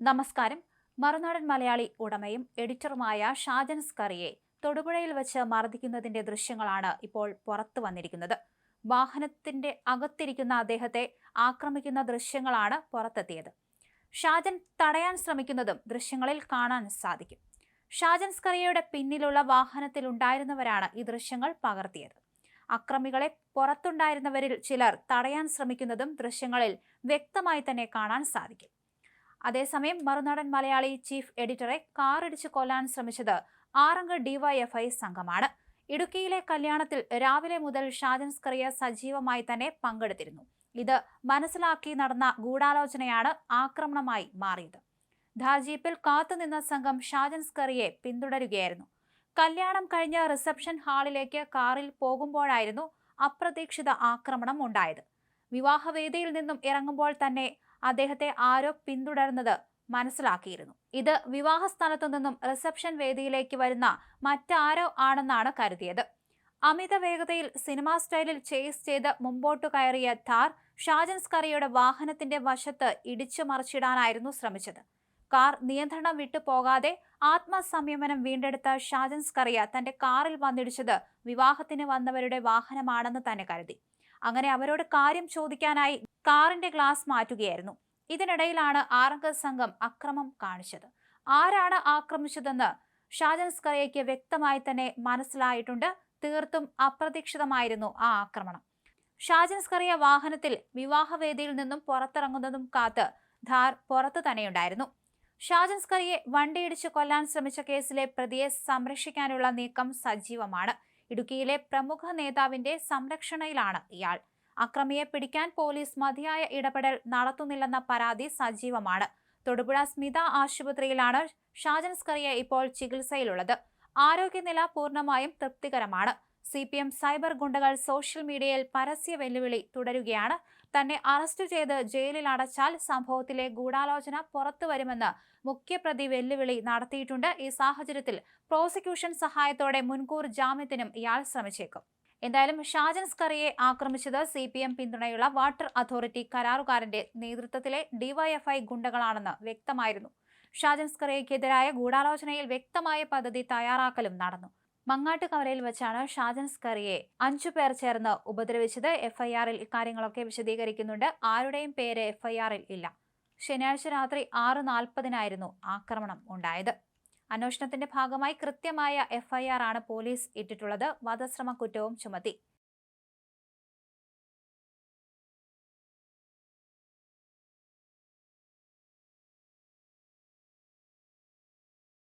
നമസ്കാരം. മറുനാടൻ മലയാളി ഉടമയും എഡിറ്ററുമായ ഷാജൻ സ്കറിയെ തൊടുപുഴയിൽ വെച്ച് മർദ്ദിക്കുന്നതിന്റെ ദൃശ്യങ്ങളാണ് ഇപ്പോൾ പുറത്തു വന്നിരിക്കുന്നത്. വാഹനത്തിന്റെ അകത്തിരിക്കുന്ന അദ്ദേഹത്തെ ആക്രമിക്കുന്ന ദൃശ്യങ്ങളാണ് പുറത്തെത്തിയത്. ഷാജൻ തടയാൻ ശ്രമിക്കുന്നതും ദൃശ്യങ്ങളിൽ കാണാൻ സാധിക്കും. ഷാജൻ സ്കറിയയുടെ പിന്നിലുള്ള വാഹനത്തിൽ ഉണ്ടായിരുന്നവരാണ് ഈ ദൃശ്യങ്ങൾ പകർത്തിയത്. അക്രമികളെ പുറത്തുണ്ടായിരുന്നവരിൽ ചിലർ തടയാൻ ശ്രമിക്കുന്നതും ദൃശ്യങ്ങളിൽ വ്യക്തമായി തന്നെ കാണാൻ സാധിക്കും. അതേസമയം മറുനാടൻ മലയാളി ചീഫ് എഡിറ്ററെ കാറിടിച്ച് കൊല്ലാൻ ശ്രമിച്ചത് ആറംഗ ഡിവൈഎഫ്ഐ സംഘമാണ്. ഇടുക്കിയിലെ കല്യാണത്തിൽ രാവിലെ മുതൽ ഷാജൻ സ്കറിയ സജീവമായി തന്നെ പങ്കെടുത്തിരുന്നു. ഇത് മനസ്സിലാക്കി നടന്ന ഗൂഢാലോചനയാണ് ആക്രമണമായി മാറിയത്. ധാജീപ്പിൽ കാത്തുനിന്ന സംഘം ഷാജൻ സ്കറിയെ പിന്തുടരുകയായിരുന്നു. കല്യാണം കഴിഞ്ഞ റിസപ്ഷൻ ഹാളിലേക്ക് കാറിൽ പോകുമ്പോഴായിരുന്നു അപ്രതീക്ഷിത ആക്രമണം ഉണ്ടായത്. വിവാഹവേദിയിൽ നിന്നും ഇറങ്ങുമ്പോൾ തന്നെ അദ്ദേഹത്തെ ആരോ പിന്തുടർന്നത് മനസ്സിലാക്കിയിരുന്നു. ഇത് വിവാഹ സ്ഥലത്തു നിന്നും റിസപ്ഷൻ വേദിയിലേക്ക് വരുന്ന മറ്റാരോ ആണെന്നാണ് കരുതിയത്. അമിത വേഗതയിൽ സിനിമാ സ്റ്റൈലിൽ ചേസ് ചെയ്ത് മുമ്പോട്ടു കയറിയ ധാർ ഷാജൻ സ്കറിയുടെ വാഹനത്തിന്റെ വശത്ത് ഇടിച്ചു മറിച്ചിടാനായിരുന്നു ശ്രമിച്ചത്. കാർ നിയന്ത്രണം വിട്ടു പോകാതെ ആത്മസംയമനം വീണ്ടെടുത്ത ഷാജൻ സ്കറിയ തന്റെ കാറിൽ വന്നിടിച്ചത് വിവാഹത്തിന് വന്നവരുടെ വാഹനമാണെന്ന് തന്നെ കരുതി. അങ്ങനെ അവരോട് കാര്യം ചോദിക്കാനായി കാറിന്റെ ഗ്ലാസ് മാറ്റുകയായിരുന്നു. ഇതിനിടയിലാണ് ആറംഗ സംഘം അക്രമം കാണിച്ചത്. ആരാണ് ആക്രമിച്ചതെന്ന് ഷാജൻ സ്കറിയയ്ക്ക് വ്യക്തമായി തന്നെ മനസ്സിലായിട്ടുണ്ട്. തീർത്തും അപ്രതീക്ഷിതമായിരുന്നു ആ ആക്രമണം. ഷാജൻ സ്കറിയ വാഹനത്തിൽ വിവാഹവേദിയിൽ നിന്നും പുറത്തിറങ്ങുന്നതും കാത്ത് ധാർ പുറത്തു തന്നെയുണ്ടായിരുന്നു. ഷാജൻ സ്കറിയെ വണ്ടിയിടിച്ച് കൊല്ലാൻ ശ്രമിച്ച കേസിലെ പ്രതിയെ സംരക്ഷിക്കാനുള്ള നീക്കം സജീവമാണ്. ഇടുക്കിയിലെ പ്രമുഖ നേതാവിന്റെ സംരക്ഷണയിലാണ് ഇയാൾ. അക്രമിയെ പിടിക്കാൻ പോലീസ് മതിയായ ഇടപെടൽ നടത്തുന്നില്ലെന്ന പരാതി സജീവമാണ്. തൊടുപുഴ സ്മിത ആശുപത്രിയിലാണ് ഷാജൻ സ്കറിയ ഇപ്പോൾ ചികിത്സയിലുള്ളത്. ആരോഗ്യനില പൂർണമായും തൃപ്തികരമാണ്. സി പി എം സൈബർ ഗുണ്ടകൾ സോഷ്യൽ മീഡിയയിൽ പരസ്യ വെല്ലുവിളി തുടരുകയാണ്. തന്നെ അറസ്റ്റ് ചെയ്ത് ജയിലിൽ അടച്ചാൽ സംഭവത്തിലെ ഗൂഢാലോചന പുറത്തു വരുമെന്ന് മുഖ്യപ്രതി വെല്ലുവിളി നടത്തിയിട്ടുണ്ട്. ഈ സാഹചര്യത്തിൽ പ്രോസിക്യൂഷൻ സഹായത്തോടെ മുൻകൂർ ജാമ്യത്തിനും ഇയാൾ ശ്രമിച്ചേക്കും. എന്തായാലും ഷാജൻ സ്കറിയെ ആക്രമിച്ചത് സി പി എം പിന്തുണയുള്ള വാട്ടർ അതോറിറ്റി കരാറുകാരന്റെ നേതൃത്വത്തിലെ ഡിവൈഎഫ്ഐ ഗുണ്ടകളാണെന്ന് വ്യക്തമായിരുന്നു. ഷാജൻ സ്കറിയയ്ക്കെതിരായ ഗൂഢാലോചനയിൽ വ്യക്തമായ പദ്ധതി തയ്യാറാക്കലും നടന്നു. മങ്ങാട്ടുകവലയിൽ വെച്ചാണ് ഷാജൻ സ്കറിയെ അഞ്ചു പേർ ചേർന്ന് ഉപദ്രവിച്ചത്. എഫ്ഐആറിൽ ഇക്കാര്യങ്ങളൊക്കെ വിശദീകരിക്കുന്നുണ്ട്. ആരുടെയും പേര് എഫ്ഐആറിൽ ഇല്ല. ശനിയാഴ്ച രാത്രി ആറ് നാൽപ്പതിനായിരുന്നു ആക്രമണം ഉണ്ടായത്. അന്വേഷണത്തിന്റെ ഭാഗമായി കൃത്യമായ എഫ്ഐആർ ആണ് പോലീസ് ഇട്ടിട്ടുള്ളത്. വധശ്രമ കുറ്റവും ചുമത്തി.